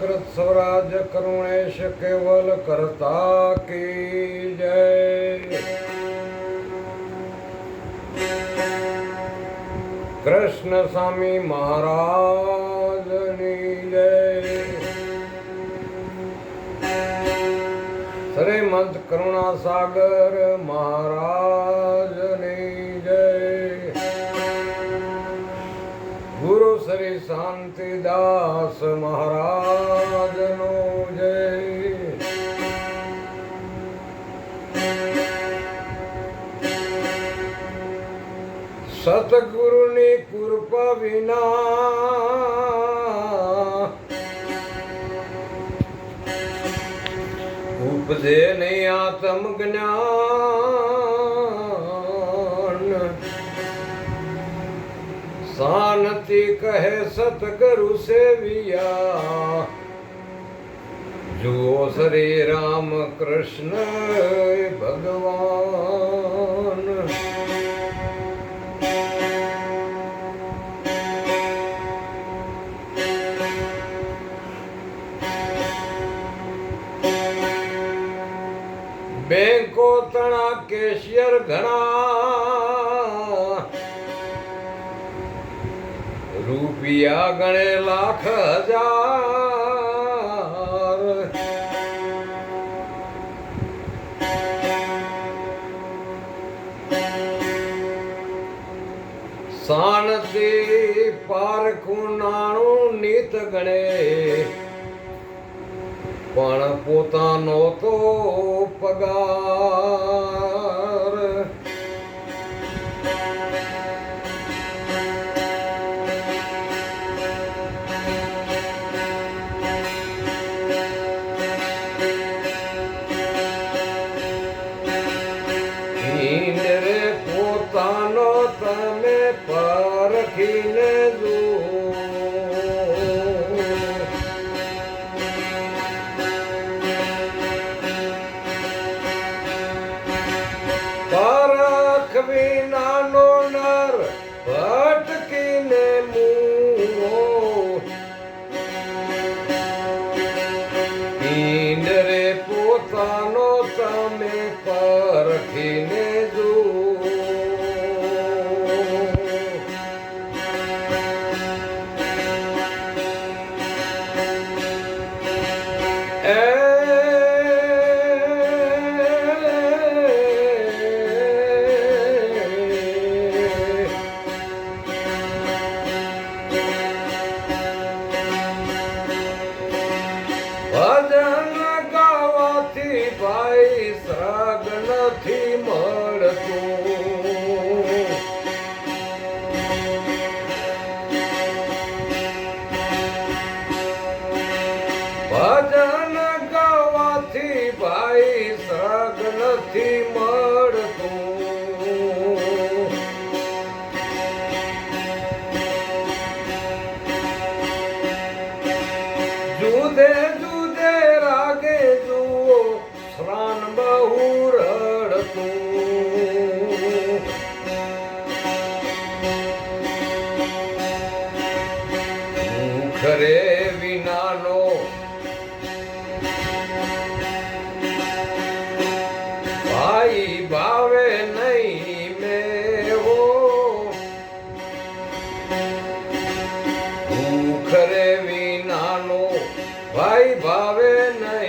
કૃત સ્વરાજ કરુણેશ કેવલ કરતા કી જય. કૃષ્ણ સ્વામી મહારાજની જય. શ્રીમંત કરુણાસાગર મહારાજ. ગુરુ શ્રી શાંતિદાસ મહારાજનો જય. સતગુરુની કૃપા વિના ઉપજે નહીં આત્મ જ્ઞાન શાંતિ કહે સતગુરુ સેવિયા. જુઓ શ્રી રામ કૃષ્ણ ભગવાન. બેંકો તણા કેશિયર ઘણા રૂપિયા ગણે લાખ હજાર. શાનથી પારખું નાણું નીત ગણે. પણ પોતાનો તો પગાર પરખ વિનાનો ગાવાથી ભાઈ ખરે વિનાનો ભાઈ ભાવે નહીં.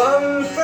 Some.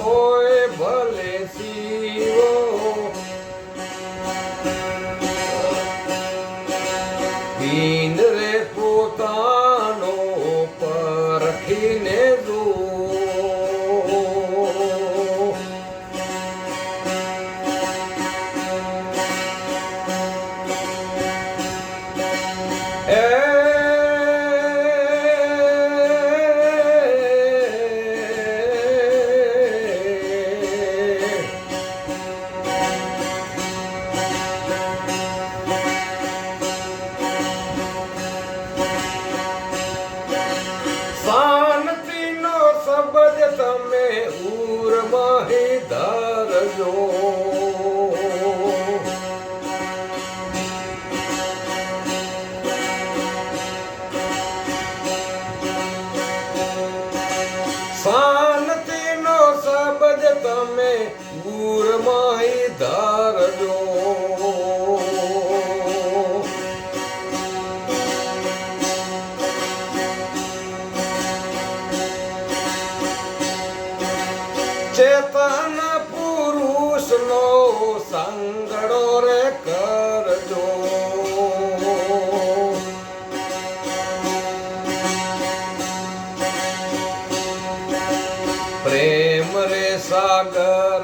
Lord. ચેતન પુરુષનો સંગડો રે કરજો. પ્રેમ રે સાગર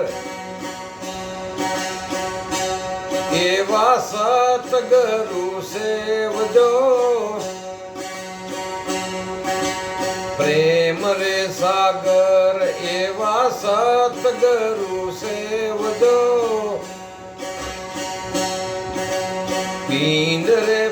એવા સતગુરુ સેવજો. રે સાગર એવા સતગરુ સેવદો પીંડ રે